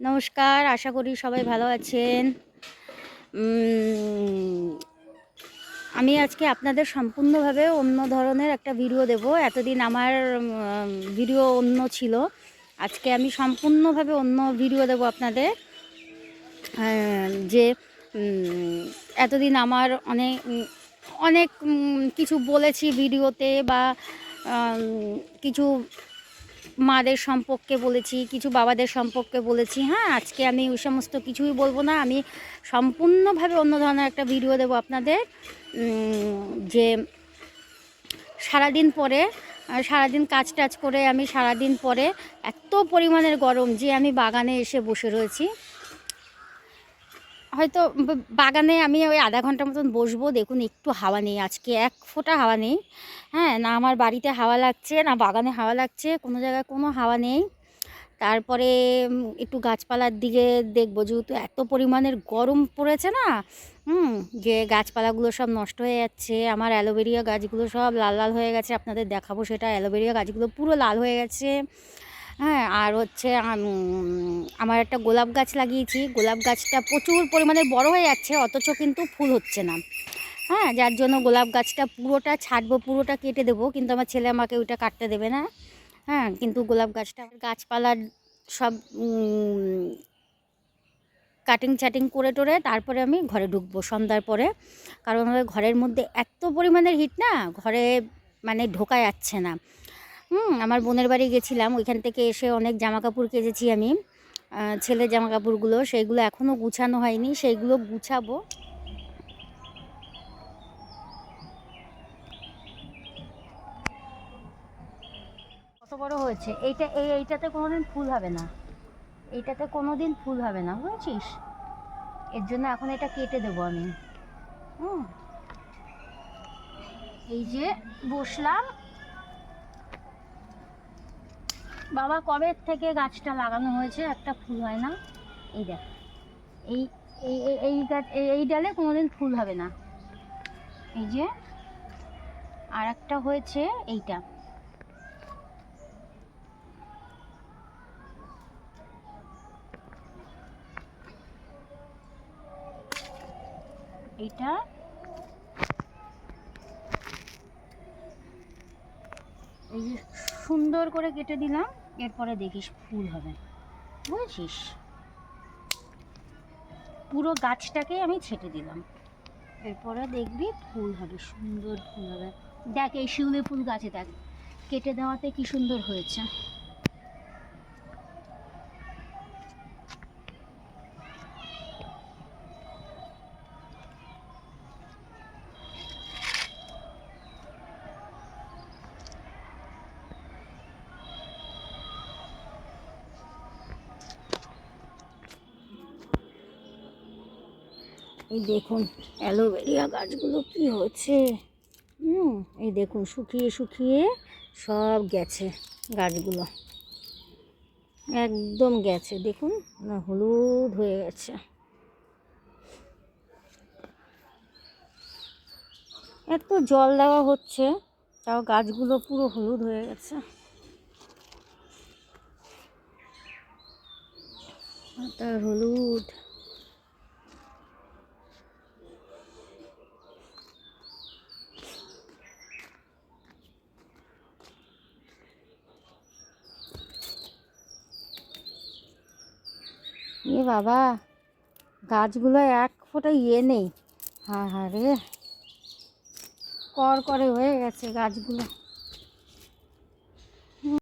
নমস্কার, আশা করি সবাই ভালো আছেন। আমি আজকে আপনাদের সম্পূর্ণভাবে অন্য ধরনের একটা ভিডিও দেব। এতদিন আমার ভিডিও অন্য ছিল। আজকে আমি সম্পূর্ণভাবে অন্য ভিডিও দেব আপনাদের। যে এতদিন আমার অনেক অনেক কিছু বলেছি ভিডিওতে বা কিছু মাদের সম্পর্কে বলেছি, কিছু বাবাদের সম্পর্কে বলেছি। হ্যাঁ আজকে আমি ওই সমস্ত কিছুই বলব না। আমি সম্পূর্ণভাবে অন্য ধরনের একটা ভিডিও দেব আপনাদের। যে সারাদিন পরে সারাদিন কাজ টাজ করে আমি সারাদিন পরে এত পরিমাণের গরম যে আমি বাগানে এসে বসে রয়েছি। হয়তো বাগানে আমি ওই আধা ঘণ্টা মতন বসবো, দেখুন একটু হাওয়া নেই আজকে, এক ফোঁটা হাওয়া নেই। হ্যাঁ না আমার বাড়িতে হাওয়া লাগছে, না বাগানে হাওয়া লাগছে, কোনো জায়গায় কোনো হাওয়া নেই। তারপরে একটু গাছপালার দিকে দেখব, যেহেতু এত পরিমাণের গরম পড়েছে না, হুম, যে গাছপালাগুলো সব নষ্ট হয়ে যাচ্ছে, আমার অ্যালোভেরিয়া গাছগুলো সব লাল লাল হয়ে গেছে, আপনাদের দেখাবো সেটা, অ্যালোভেরিয়া গাছগুলো পুরো লাল হয়ে গেছে। হ্যাঁ আর হচ্ছে আমার একটা গোলাপ গাছ লাগিয়েছি। গোলাপ গাছটা প্রচুর পরিমাণে বড় হয়ে যাচ্ছে, অথচ কিন্তু ফুল হচ্ছে না। হ্যাঁ যার জন্য গোলাপ গাছটা পুরোটা ছাড়বো, পুরোটা কেটে দেবো, কিন্তু আমার ছেলে আমাকে ওইটা কাটতে দেবে না। হ্যাঁ কিন্তু গোলাপ গাছটা গাছপালার সব কাটিং চাটিং করে টোরে তারপরে আমি ঘরে ঢুকবো সন্ধ্যার পরে। কারণ ঘরের মধ্যে এত পরিমাণের হিট না, ঘরে মানে ঢোকা যাচ্ছে না। হুম, আমার বোনের বাড়ি গেছিলাম। ওইখান থেকে এসে অনেক জামা কাপড় কেচেছি আমি ছেলের জামা কাপড়গুলো সেইগুলো এখনও গুছানো হয়নি, সেইগুলো গুছাবো। কত বড় হয়েছে? এইটা, এই, এইটাতে কোনোদিন ফুল হবে না। এইটাতে কোনোদিন ফুল হবে না, বুঝেছিস? এর জন্য এখন এটা কেটে দেবো আমি। হুম। এই যে বসলাম বাবা, কবে থেকে গাছটা লাগানো হয়েছে? একটা ফুল হয় না? এই দেখ। এই এই গাছ এই ডালে কোনোদিন ফুল হবে না। এই যে আর একটা হয়েছে এইটা। এইটা। এই যে সুন্দর করে কেটে দিলাম, এরপরে দেখিস ফুল হবে। বুঝেছিস? পুরো গাছটাকে আমি ছেটে দিলাম। এরপরে দেখবি ফুল হবে, সুন্দর ফুল হবে। দেখ, এই শিউলি ফুল গাছে দেখ, কেটে দেওয়াতে কি সুন্দর হয়েছে। এই দেখুন অ্যালোভেরিয়া গাছগুলো কি হচ্ছে? হুম, এই দেখুন শুকিয়ে শুকিয়ে সব গেছে গাছগুলো। একদম গেছে, দেখুন না, হলুদ হয়ে গেছে। এত জল দেওয়া হচ্ছে, তাও গাছগুলো পুরো হলুদ হয়ে গেছে। তার হলুদ। এ বাবা, গাছগুলো এক ফোটা ইয়ে নেই। হ্যাঁ হ্যাঁ রে। কর করে হয়ে গেছে গাছগুলো।